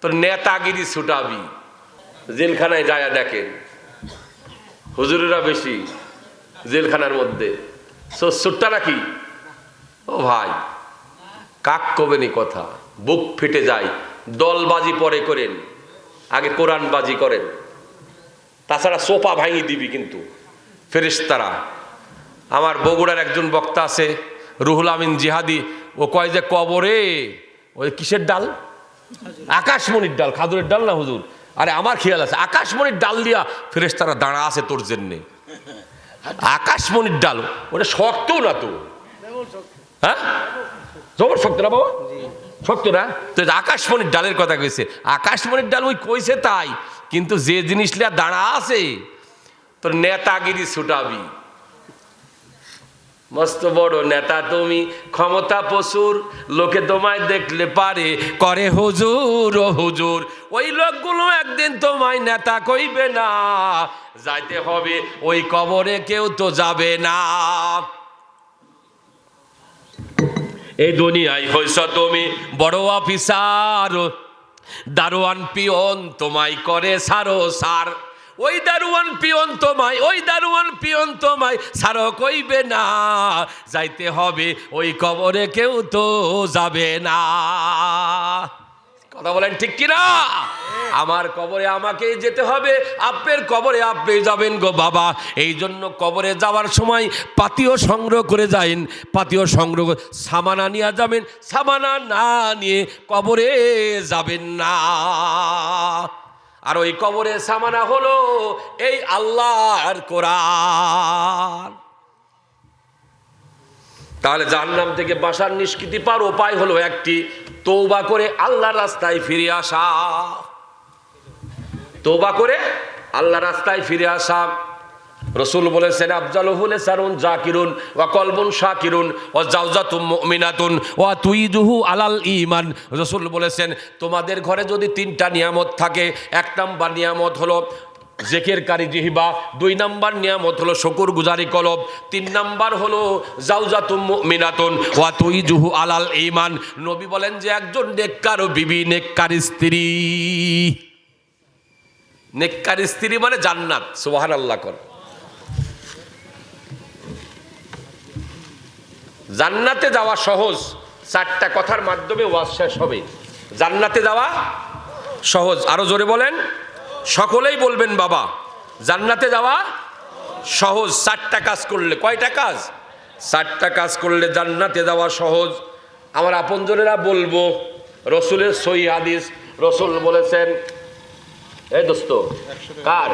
তোর নেতাগিরি ছুটাবি। জেলখানায় যায় দেখেন। হুজুরেরা বেশি জেলখানার মধ্যে। সো সুট্টা নাকি ও ভাই, কাক কবেনি কথা? বুক ফেটে যায়। দলবাজি পরে করেন। আগে কোরআনবাজি করেন। তাছাড়া সোফা ভাঙি দিবি কিন্তু, ফেরেশতারা। আমার বগুড়ার একজন বক্তা আছে, রুহুল আমিন জিহাদি। ও কয় যে কবরে? ওই কিসের ডাল? আকাশমণির ডাল খাদুরের ডাল না হুজুর? আরে আমার খেয়াল আছে আকাশমণির ডাল দিয়া ফেরেশতারা দাঁড়া আছে তোর জন্যে। আকাশমণির ডাল ওটা শক্ত না তো? হ্যাঁ? জবর শক্ত না বাবা? শক্ত না? তো আকাশমণির ডালের কথা কইছে আকাশমণির ডাল ওই কইছে তাই কিন্তু যে জিনিস লিয়া দাঁড়া আছে তোর নেতাগিরি ছুটাবি। মস্ত বড় নেতা তুমি, ক্ষমতা পশুর লোকে তোমায় দেখলে পারে, করে হুজুর, ও হুজুর। ওই লোকগুলো একদিন তোমায় নেতা কইবে না, যাইতে হবে, ওই কবরে কেউ তো যাবে না। এই দুনিয়ায় হইছ তুমি বড় অফিসার, দারোয়ান পিয়ন তোমায় করে সারো সার। ওই দারুয়ান পিয়ন তোমায়, ওই দারুয়ান পিয়ন তোমায়, সারো কইবে না, যাইতে হবে ওই কবরে কেউ তো যাবে না। কথা বলেন ঠিক কিনা? আমার কবরে আমাকেই যেতে হবে, আপনার কবরে আপনি যাবেন গো বাবা। এই জন্য কবরে যাওয়ার সময় পাতিও সংগ্রহ করে যাইন, পাতিও সংগ্রহ সামানা নিয়ে যাবেন, সামানা না নিয়ে কবরে যাবেন না। আর ওই কবরে সামানা হলো এই আল্লাহর কোরআন। তাহলে জাহান্নাম থেকে বাসার নিষ্কৃতি পার উপায় হলো একটি তৌবা করে আল্লাহ রাস্তায় ফিরে আসা। তৌবা করে আল্লাহ রাস্তায় ফিরে আসা। রসুল বলেছেন আফজাল হুলে সারুন জাকিরুন ওয়া কলবুন শাকিরুন ও জাউজাতুম মুমিনাতুন ওয়া তুইদুহু আলাল ইমান রসুল বলেছেন, তোমাদের ঘরে যদি তিনটা নিয়ামত থাকে, এক নাম্বার নিয়ামত হলো জেকের কারি জিহিবা, দুই নাম্বার নিয়ামত হলো শকুর গুজারি কলব, তিন নাম্বার হলো জাউজাতুম মুমিনাতুন ওয়া তুইজুহু আলাল ইমান নবী বলেন যে, একজন নেককার ও বিবি নেককার স্ত্রী। নেককার স্ত্রী মানে জান্নাত সুবাহান আল্লাহ কর। জান্নাতে যাওয়া সহজ, চারটা কথার মাধ্যমে ওয়াজ শেষ হবে। জান্নাতে যাওয়া সহজ। আরও জোরে বলেন, সকলেই বলবেন, বাবা, জান্নাতে যাওয়া সহজ, চারটা কাজ করলে। কয়টা কাজ? চারটা কাজ করলে জান্নাতে যাওয়া সহজ। আমার আপনজনেরা বলব, রসুলের সই হাদিস, রসুল বলেছেন, এই দোস্ত, কার?